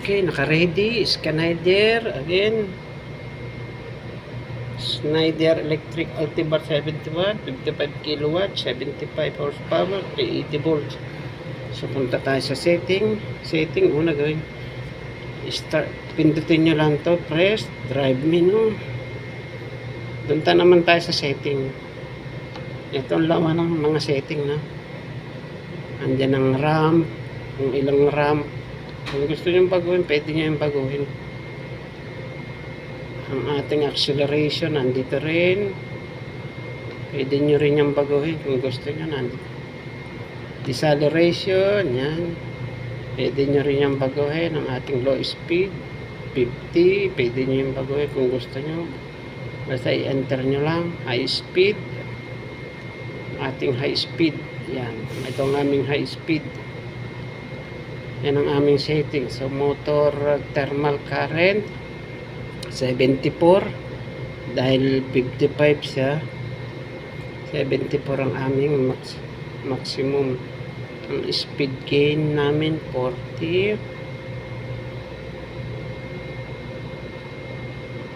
Okay, naka-ready. Schneider again. Schneider Electric Altibar 71, 55 kilowatt, 75 horsepower, 380 volts. So, punta tayo sa setting. Setting, una gawin. Start. Pindutin nyo lang to. Press. Drive menu. Dunta naman tayo sa setting. Ito ang laman ng mga setting na. Andyan ang RAM. Kung ilang RAM. Kung gusto nyo baguhin, pwede nyo yung baguhin. Ang ating acceleration, nandito rin. Pwede nyo rin yung baguhin kung gusto nyo nandito. Deceleration, yan. Pwede nyo rin yung baguhin ang ating low speed. 50, pwede nyo yung baguhin kung gusto nyo. Basta i-enter nyo lang. High speed. Ating high speed. Yan. Ito ang aming high speed. Yan ang aming setting. So, motor thermal current 74 dahil 55 siya 74 ang aming max, maximum. Ang speed gain namin 40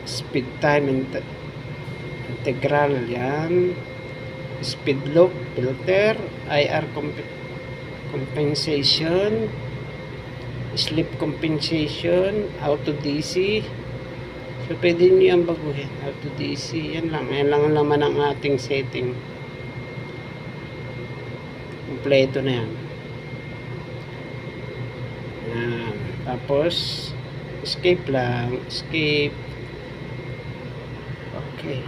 speed time inte- integral yan. Speed loop filter IR comp- compensation sleep compensation auto DC so pwede nyo yan baguhin auto DC yan lang yan lang ang laman ng ating setting. Kompleto na yan. Yan. Tapos escape lang escape. Okay